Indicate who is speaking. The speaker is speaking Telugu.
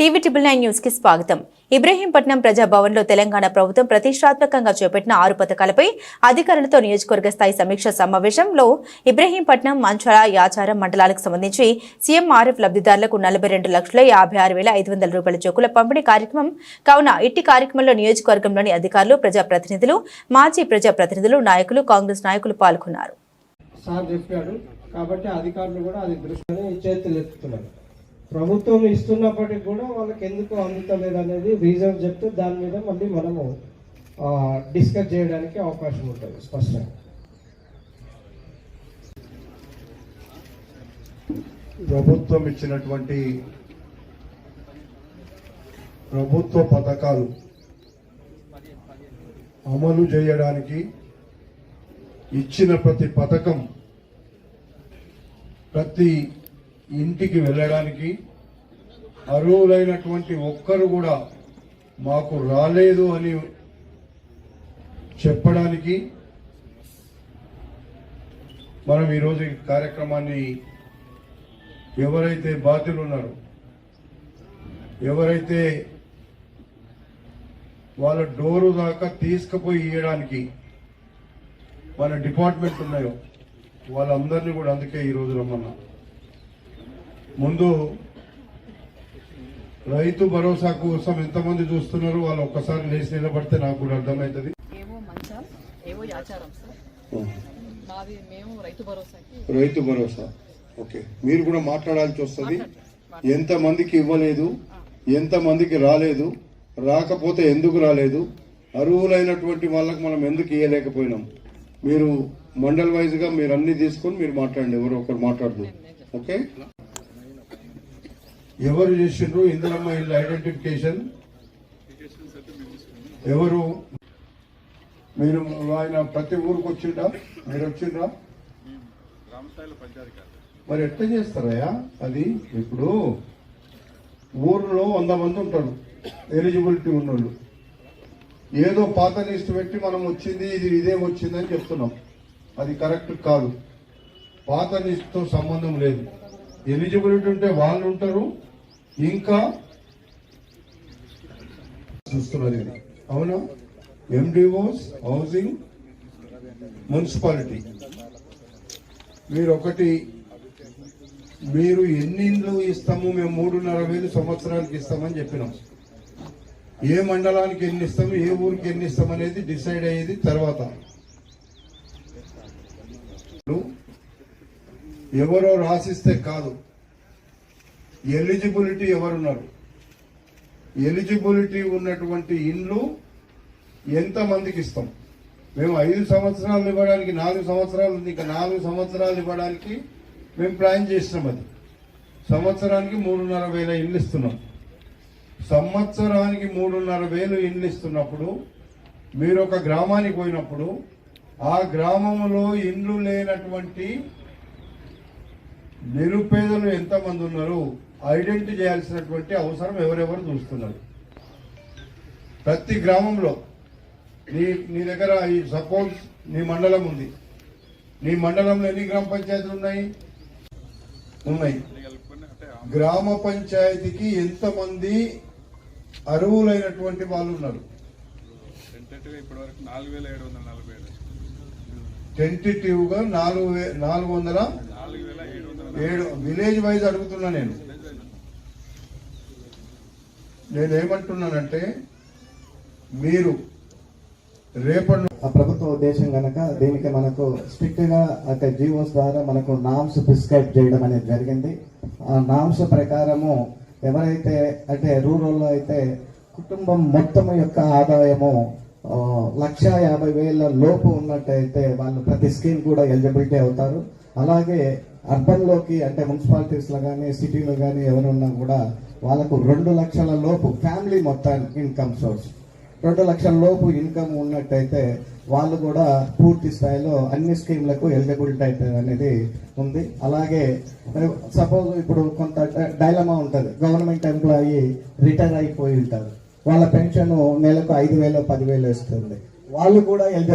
Speaker 1: టీవీ ట్రిపుల్ నైన్ న్యూస్కి స్వాగతం. ఇబ్రహీంపట్నం ప్రజాభవన్లో తెలంగాణ ప్రభుత్వం ప్రతిష్టాత్మకంగా చేపట్టిన ఆరు పథకాలపై అధికారులతో నియోజకవర్గ స్థాయి సమీక్ష సమావేశంలో ఇబ్రహీంపట్నం మంచాల యాచారం మండలాలకు సంబంధించి సీఎం ఆర్ఎఫ్ లబ్ధిదారులకు నలభై రెండు లక్షల యాభై ఆరు వేల ఐదు వందల రూపాయల చెక్కుల పంపిణీ కార్యక్రమం కావున ఇట్టి కార్యక్రమంలో నియోజకవర్గంలోని అధికారులు ప్రజాప్రతినిధులు మాజీ ప్రజాప్రతినిధులు నాయకులు కాంగ్రెస్ నాయకులు పాల్గొన్నారు.
Speaker 2: సార్ చెప్పాడు కాబట్టి అధికారులు కూడా అది దృష్టిని చేతులు ఎత్తుతున్నారు ప్రభుత్వం ఇస్తున్నప్పటికీ కూడా వాళ్ళకి ఎందుకు అందుతలేదు అనేది రీజన్ చెప్తే దాని మీద మళ్ళీ మనము డిస్కస్ చేయడానికి అవకాశం ఉంటుంది స్పష్టంగా.
Speaker 3: ప్రభుత్వం ఇచ్చినటువంటి ప్రభుత్వ పథకాలు అమలు చేయడానికి ఇచ్చిన ప్రతి పథకం ప్రతి ఇంటికి వెళ్ళడానికి అర్హులైనటువంటి ఒక్కరు కూడా మాకు రాలేదు అని చెప్పడానికి మనం ఈరోజు ఈ కార్యక్రమాన్ని ఎవరైతే బాధ్యులు ఉన్నారో ఎవరైతే వాళ్ళ డోరు దాకా తీసుకుపోయి ఇవ్వడానికి వాళ్ళ డిపార్ట్మెంట్ ఉన్నాయో వాళ్ళందరినీ కూడా అందుకే ఈరోజు రమ్మన్నా. ముందు రైతు భరోసా కోసం ఎంతమంది చూస్తున్నారు? వాళ్ళు ఒక్కసారి లేచి నిలబడితే నాకు కూడా అర్థమవుతుంది.
Speaker 4: రైతు
Speaker 3: భరోసా. ఓకే. మీరు కూడా మాట్లాడాల్సి వస్తుంది. ఎంత మందికి ఇవ్వలేదు ఎంత మందికి రాలేదు రాకపోతే ఎందుకు రాలేదు? అర్హులైనటువంటి వాళ్ళకి మనం ఎందుకు ఇవ్వలేకపోయినాం మీరు మండల్ వైజ్గా మీరు అన్ని తీసుకొని మీరు మాట్లాడండి. ఎవరు ఒకరు మాట్లాడదు. ఓకే? ఎవరు చేసిండ్రు? ఇందిరమ్మ ఇల్లు ఐడెంటిఫికేషన్ ఎవరు? మీరు ఆయన ప్రతి ఊరికి వచ్చిండ్రా? మీరు వచ్చిండ్రా? మరి ఎట్లా చేస్తారయ్యా? అది ఇప్పుడు ఊర్లో వంద మంది ఉంటారు. ఎలిజిబిలిటీ ఉన్నోళ్ళు. ఏదో పాత లిస్ట్ పెట్టి మనం వచ్చింది ఇది ఇదే వచ్చిందని చెప్తున్నాం. అది కరెక్ట్ కాదు. పాత లిస్ట్తో సంబంధం లేదు. ఎలిజిబిలిటీ ఉంటే వాళ్ళు ఉంటారు ఇంకా చూస్తున్నది అవునా? ఎండిఓస్ హౌసింగ్ మున్సిపాలిటీ మీరు ఒకటి మీరు ఎన్ని ఇండ్లు ఇస్తాము? మేము మూడున్నర వేలు సంవత్సరానికి ఇస్తామని చెప్పినాం. ఏ మండలానికి ఎన్ని ఇస్తాము ఏ ఊరికి ఎన్ని ఇస్తాం అనేది డిసైడ్ అయ్యేది తర్వాత. ఎవరో రాసిస్తే కాదు. ఎలిజిబిలిటీ ఎవరున్నారు? ఎలిజిబిలిటీ ఉన్నటువంటి ఇండ్లు ఎంత మందికి ఇస్తాం? మేము ఐదు సంవత్సరాలు ఇవ్వడానికి నాలుగు సంవత్సరాలు ఉంది. ఇంకా నాలుగు సంవత్సరాలు ఇవ్వడానికి మేము ప్లాన్ చేసినాం అది. సంవత్సరానికి మూడున్నర వేల ఇండ్లు ఇస్తున్నాం. సంవత్సరానికి మూడున్నర వేలు ఇండ్లు ఇస్తున్నప్పుడు మీరు ఒక గ్రామానికి పోయినప్పుడు ఆ గ్రామంలో ఇండ్లు లేనటువంటి నిరుపేదలు ఎంతమంది ఉన్నారు? ఐడెంటిటీ చేయాల్సినటువంటి అవసరం ఎవరెవరు చూస్తున్నారు? ప్రతి గ్రామంలో నీ నీ దగ్గర ఈ సపోజ్ నీ మండలం ఉంది. నీ మండలంలో ఎన్ని గ్రామ పంచాయతీలు ఉన్నాయి? ఉన్నాయి. గ్రామ పంచాయతీకి ఎంతమంది అర్హులైనటువంటి వాళ్ళు ఉన్నారు?
Speaker 5: టెంటేటివ్గా ఇప్పటివరకు నాలుగు
Speaker 3: నాలుగు వందల
Speaker 5: ఏడు
Speaker 3: విలేజ్ వైజ్ అడుగుతున్నా నేను. నేనేమంటున్నానంటే మీరు రేపటి
Speaker 6: ఆ ప్రభుత్వ ఉద్దేశం కనుక దీనికి మనకు స్ట్రిక్ట్గా అంటే జీవోస్ ద్వారా మనకు నామ్స్ ప్రిస్క్రైబ్ చేయడం అనేది జరిగింది. ఆ నామ్స్ ప్రకారము ఎవరైతే అంటే రూరల్లో అయితే కుటుంబం మొత్తం యొక్క ఆదాయము లక్ష యాభై వేల లోపు ఉన్నట్టయితే వాళ్ళు ప్రతి స్కీమ్ కూడా ఎలిజిబిలిటీ అవుతారు. అలాగే అర్బన్లోకి అంటే మున్సిపాలిటీస్లో కానీ సిటీలో కానీ ఎవరున్నా కూడా వాళ్ళకు రెండు లక్షల లోపు ఫ్యామిలీ మొత్తానికి ఇన్కమ్ సోర్స్ రెండు లక్షల లోపు ఇన్కమ్ ఉన్నట్టయితే వాళ్ళు కూడా పూర్తి స్థాయిలో అన్ని స్కీమ్లకు ఎలిజిబిలిటీ అవుతుంది అనేది ఉంది. అలాగే సపోజ్ ఇప్పుడు కొంత డైలమా ఉంటుంది. గవర్నమెంట్ ఎంప్లాయీ రిటైర్ అయిపోయి ఉంటారు. వాళ్ళ పెన్షన్ నెలకు ఐదు వేలు పదివేలు ఇస్తుంది. వాళ్ళు కూడా ఎలిజిబిలిటీ